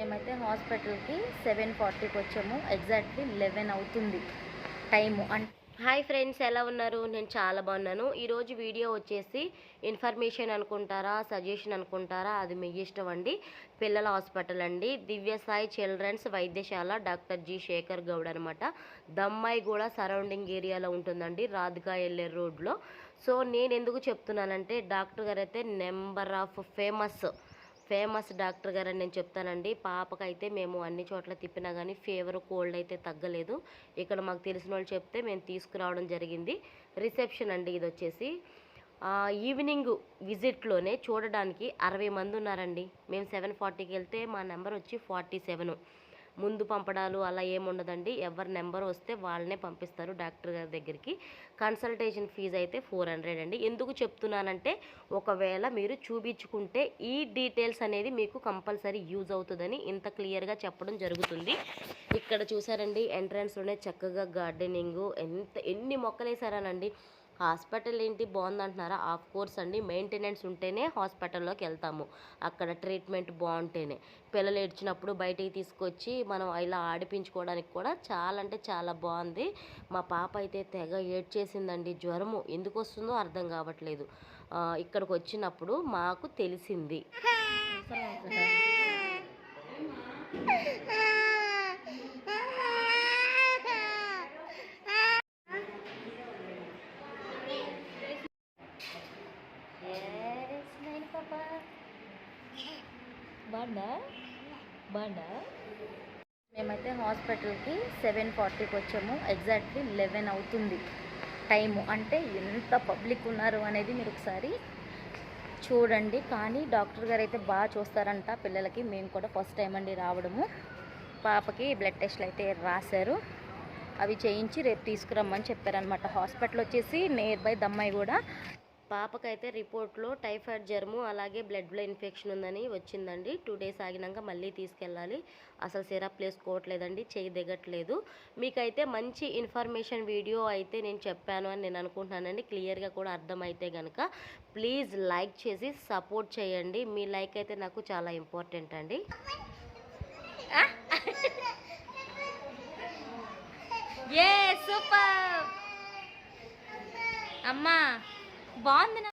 మేమైతే హాస్పిటల్కి సెవెన్ ఫార్టీకి వచ్చాము. ఎగ్జాక్ట్లీ లెవెన్ అవుతుంది టైము. అంటే హాయ్ ఫ్రెండ్స్ ఎలా ఉన్నారు? నేను చాలా బాగున్నాను. ఈరోజు వీడియో వచ్చేసి ఇన్ఫర్మేషన్ అనుకుంటారా సజెషన్ అనుకుంటారా? అది మీ ఇష్టం అండి. పిల్లల హాస్పిటల్ అండి. దివ్య సాయి చిల్డ్రన్స్ వైద్యశాల డాక్టర్ జి. శేఖర్ గౌడ్ అనమాట దమ్మాయి కూడా సరౌండింగ్ ఏరియాలో ఉంటుందండి రాధికా ఎల్లే రోడ్లో. సో నేను ఎందుకు చెప్తున్నానంటే డాక్టర్ గారు అయితే number of famous. Famous doctor గారు అని నేను చెప్తానండి. పాపకైతే మేము అన్ని చోట్ల తిప్పినా కానీ ఫీవర్ కోల్డ్ అయితే తగ్గలేదు. ఇక్కడ మాకు తెలిసిన వాళ్ళు చెప్తే మేము తీసుకురావడం జరిగింది. రిసెప్షన్ అండి ఇది వచ్చేసి. ఈవినింగ్ విజిట్లోనే చూడడానికి అరవై మంది ఉన్నారండి. మేము సెవెన్ ఫార్టీకి వెళ్తే మా నెంబర్ వచ్చి ఫార్టీ సెవెన్. ముందు పంపడాలు అలా ఏముండదండి. ఎవరి నెంబర్ వస్తే వాళ్ళనే పంపిస్తారు డాక్టర్ గారి దగ్గరికి. కన్సల్టేషన్ ఫీజు అయితే ఫోర్ హండ్రెడ్ అండి. ఎందుకు చెప్తున్నానంటే ఒకవేళ మీరు చూపించుకుంటే ఈ డీటెయిల్స్ అనేది మీకు కంపల్సరీ యూజ్ అవుతుందని ఇంత క్లియర్గా చెప్పడం జరుగుతుంది. ఇక్కడ చూసారండి ఎంట్రన్స్లోనే చక్కగా గార్డెనింగ్ ఎంత ఎన్ని మొక్కలు వేసారానండి హాస్పిటల్ ఏంటి బాగుందంటున్నారా? ఆఫ్ కోర్స్ అండి. మెయింటెనెన్స్ ఉంటేనే హాస్పిటల్లోకి వెళ్తాము. అక్కడ ట్రీట్మెంట్ బాగుంటేనే. పిల్లలు ఏడ్చినప్పుడు బయటికి తీసుకొచ్చి మనం ఇలా ఆడిపించుకోవడానికి కూడా చాలా అంటే చాలా బాగుంది. మా పాప అయితే తెగ ఏడ్చేసిందండి. జ్వరము ఎందుకు వస్తుందో అర్థం కావట్లేదు. ఇక్కడికి వచ్చినప్పుడు మాకు తెలిసింది. బాగుందా? బాగుందా? మేమైతే హాస్పిటల్కి సెవెన్ ఫార్టీకి వచ్చాము. ఎగ్జాక్ట్లీ లెవెన్ అవుతుంది టైము. అంటే ఎంత పబ్లిక్ ఉన్నారు అనేది మీరు ఒకసారి చూడండి. కానీ డాక్టర్ గారు అయితే బాగా చూస్తారంట పిల్లలకి. మేము కూడా ఫస్ట్ టైం అండి రావడము. పాపకి బ్లడ్ టెస్ట్లు అయితే రాశారు. అవి చేయించి రేపు తీసుకురమ్మని చెప్పారనమాట హాస్పిటల్ వచ్చేసి నియర్ బై దమ్మాయి కూడా. పాపకైతే రిపోర్ట్లో టైఫాయిడ్ జర్ము అలాగే బ్లడ్లో ఇన్ఫెక్షన్ ఉందని వచ్చిందండి. టూ డేస్ ఆగినాక మళ్ళీ తీసుకెళ్ళాలి. అసలు సిరప్ వేసుకోవట్లేదండి చేయి దిగట్లేదు. మీకైతే మంచి ఇన్ఫర్మేషన్ వీడియో అయితే నేను చెప్పాను అని నేను అనుకుంటున్నానండి. క్లియర్గా కూడా అర్థమైతే కనుక ప్లీజ్ లైక్ చేసి సపోర్ట్ చేయండి. మీ లైక్ అయితే నాకు చాలా ఇంపార్టెంట్ అండి. ఏ సూపర్! అమ్మా! బాగుంది